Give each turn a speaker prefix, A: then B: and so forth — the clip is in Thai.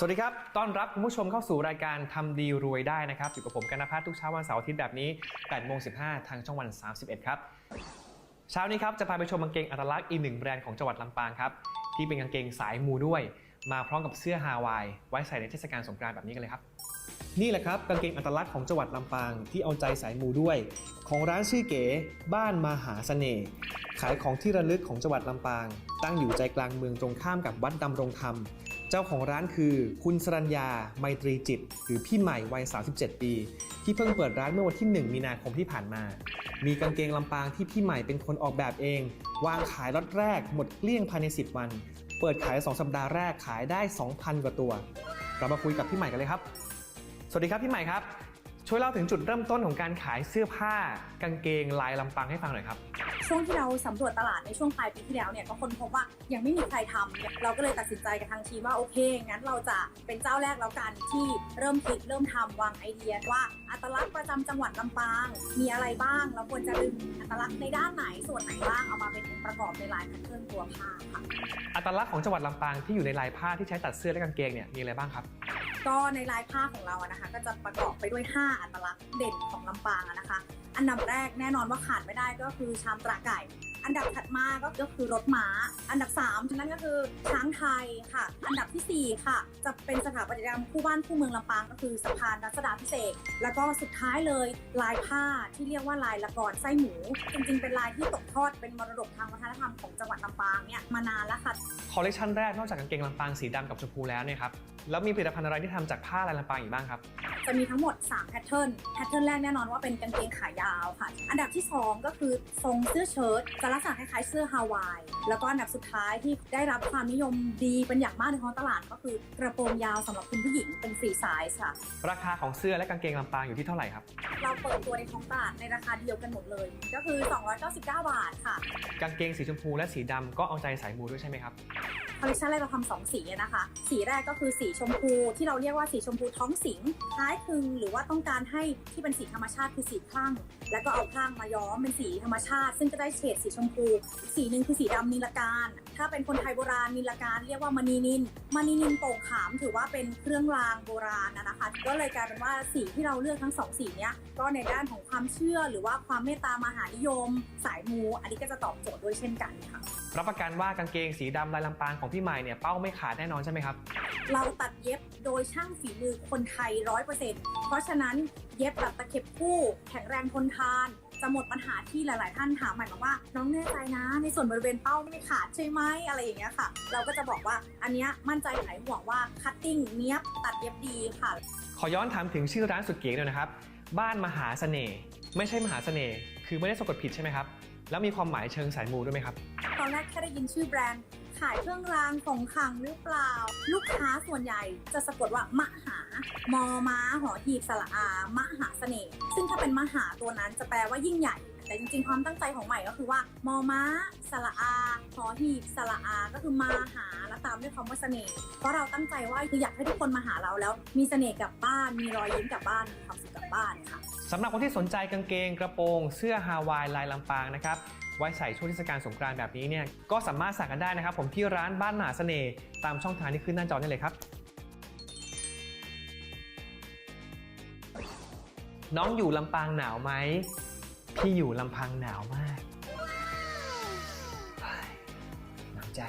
A: สวัสดีครับ ต้อนรับคุณผู้ชมเข้าสู่รายการทำดีรวยได้นะครับอยู่กับผมกันนภัทรทุกเช้าวันเสาร์อาทิตย์แบบนี้8โมง15 ทางช่องวัน 31 ครับ เช้านี้ครับจะพาไปชมกางเกงอัตลักษณ์อีกหนึ่งแบรนด์ของจังหวัดลำปางครับ ที่เป็นกางเกงสายมูด้วย มาพร้อมกับเสื้อฮาวาย ไว้ใส่ในเทศกาลสงกรานต์แบบนี้กันเลยครับ นี่แหละครับกางเกงอัตลักษณ์ของจังหวัดลำปางที่เอาใจสายมูด้วย ของร้านชื่อเก๋ บ้านมหาเสน่ห์ขายของที่ระลึกของจังหวัดลำปาง ตั้งอยู่ใจกลางเมืองตรงข้ามกับวัดดำรงธรรม เจ้าของร้านคือ คุณสรัญญา ไมตรีจิต หรือพี่ใหม่วัย 37 ปี ที่เพิ่งเปิดร้านเมื่อวันที่ 1 มีนาคมที่ผ่านมา มีกางเกงลำปางที่พี่ใหม่เป็นคนออกแบบเอง วางขายล็อตแรกหมดเกลี้ยงภายใน 10 วัน เปิดขาย 2 สัปดาห์แรกขายได้ 2,000 กว่าตัว เรามาคุยกับพี่ใหม่กันเลยครับ สวัสดีครับพี่ใหม่ครับ ช่วยเล่าถึงจุดเริ่มต้นของการขายเสื้อผ้ากางเกงลายลำปางให้ฟังหน่อยครับ
B: ช่วงที่เราสำรวจตลาดในช่วงปลายปีที่แล้วเนี่ยก็ค้นพบว่ายังไม่มีใครทำเราก็เลยตัดสินใจกับทางทีมว่าโอเคงั้นเราจะเป็นเจ้าแรกแล้วกันที่เริ่มคิดเริ่มทำวางไอเดียว่าอัตลักษณ์ประจำจังหวัดลำปาง มีอะไรบ้างเราควรจะดึงอัตลักษณ์ในด้านไหนส่วนไหนบ้างเอามาเป็นองค์ประกอบในลายแพทเทิร์นตัวผ้าค่ะ
A: อัตลักษณ์ของจังหวัดลำปางที่อยู่ในลายผ้าที่ใช้ตัดเสื้อและกางเกงเนี่ยมีอะไรบ้างครับ
B: ก็ในลายผ้าของเราอะนะคะ ก็จะประกอบไปด้วย 5 อัตลักษณ์เด่นของลำปางอะนะคะ อันดับแรกแน่นอนว่าขาดไม่ได้ก็คือชามตราไก่อันดับถัดมาก็คือรถม้า อันดับ3นั่นก็คือช้างไทยค่ะ อันดับทีสี่ 4 ค่ะ จะเป็นสถาปัตยกรรมคู่บ้านคู่เมืองลำปางก็คือสะพานรัชดาพิเศษกแล้วก็สุดท้ายเลยลายผ้าที่เรียกว่าลายละกรไส้หมู จริงๆ เป็นลายที่ตกทอดเป็นมรดกทางวัฒนธรรมของจังหวัดลำปางเนี่ยมานานแล้วค่ะ
A: คอลเลคชันแรกนอกจากกางเกงลำปางสีดำกับชมพูแล้วเนี่ยครับ แล้วมีผลิตภัณฑ์อะไรที่ทำจากผ้าลายลำปางอีกบ้างครับ
B: จะมีทั้งหมด 3 แพทเทิร์น แพทเทิร์นแรกแน่นอนว่าเป็นกางเกงขายาวค่ะ อันดับที่ 2 ก็คือทรงเสื้อเชิ้ตจะลักษณะคล้ายๆเสื้อฮาวาย แล้วก็อันดับสุดท้ายที่ได้รับความนิยมดีเป็นอย่างมากในท้องตลาด ก็คือกระโปรงยาวสำหรับคุณผู้หญิงเป็นฟรีไซส์ค่ะ
A: ราคาของเสื้อและกางเกงลำปางอยู่ที่เท่าไหร่ครับ
B: เราเปิดตัวในท้องตลาดในราคาเดียวกันหมดเลย ก็คือ 299 บาทค่ะ
A: กางเกงสีชมพูและสีดำก็เอาใจสายมูด้วยใช่ไหมครับ
B: คอลเลคชันแรกเราทำสองสีนะคะ สีแรกก็คือสีชมพูที่เราเรียกว่าสีชมพูท้องสิงคล้ายคลึงหรือว่าต้องการให้ที่เป็นสีธรรมชาติคือสีคลั่ง แล้วก็เอาคลั่งมาย้อมเป็นสีธรรมชาติ ซึ่งจะได้เฉดสีชมพูอีกสีหนึ่งคือสีดำนิลการถ้าเป็นคนไทยโบราณนิลการเรียกว่ามณีนินมณีนินโป่งขามถือว่าเป็นเครื่องรางโบราณนะนะคะก็เลยกลายเป็นว่าสีที่เราเลือกทั้งสองสีเนี้ยก็ในด้านของความเชื่อหรือว่าความเมตตามหานิยม สายมู อันนี้ก็จะตอบโจทย์ด้วยเช่นกันค่ะ
A: รับประกันว่ากางเกงสีดำลายลำปางของพี่ใหม่เนี่ยเป้าไม่ขาดแน่นอนใช่ไหมครับ
B: เราตัดเย็บโดยช่างฝีมือคนไทยร้อยเปอร์เซ็นต์เพราะฉะนั้นเย็บแบบตะเข็บคู่ แข็งแรงทนทาน จะหมดปัญหาที่หลาย ๆ ท่านถามใหม่มาว่า น้องแน่ใจนะ ในส่วนบริเวณเป้าไม่ขาดใช่ไหมอะไรอย่างเงี้ยค่ะ เราก็จะบอกว่าอันเนี้ยมั่นใจหายห่วงว่าคัตติ้งเนี้ยบตัดเย็บดีค่ะ
A: ขอย้อนถามถึงชื่อร้านสุดเก๋หน่อยนะครับ บ้านมหาเสน่ห์ไม่ใช่มหาเสน่ห์คือไม่ได้สะกดผิดใช่ไหมครับแล้วมีความหมายเชิงสายมูด้วยไหมครับ
B: ตอนแรกแค่ได้ยินชื่อแบรนด์ ขายเครื่องรางของขลังหรือเปล่า ลูกค้าส่วนใหญ่จะสะกดว่ามหามอม้าหอหีบสระอามหาเสน่ห์ซึ่งถ้าเป็นมหาตัวนั้นจะแปลว่ายิ่งใหญ่ แต่จริงๆความตั้งใจของใหม่ก็คือว่ามอม้าสระอาหอหีบสระอาก็คือมาหาแล้วตามด้วยคำว่าเสน่ห์เพราะเราตั้งใจว่าคืออยากให้ทุกคนมาหาเราแล้ว มีเสน่ห์กลับบ้าน มีรอยยิ้มกลับบ้านมีความสุขกลับบ้านค่ะ
A: สำหรับคนที่สนใจกางเกงกระโปรง เสื้อฮาวายลายลำปางนะครับไว้ใส่ช่วงเทศกาลสงกรานต์แบบนี้เนี่ยก็สามารถสั่งกันได้นะครับ ผมที่ร้านบ้านมหาเสน่ห์ตามช่องทางที่ขึ้นหน้าจอได้เลยครับ น้องอยู่ลำปางหนาวไหมพี่อยู่ลำพังหนาวมากหนาวใจ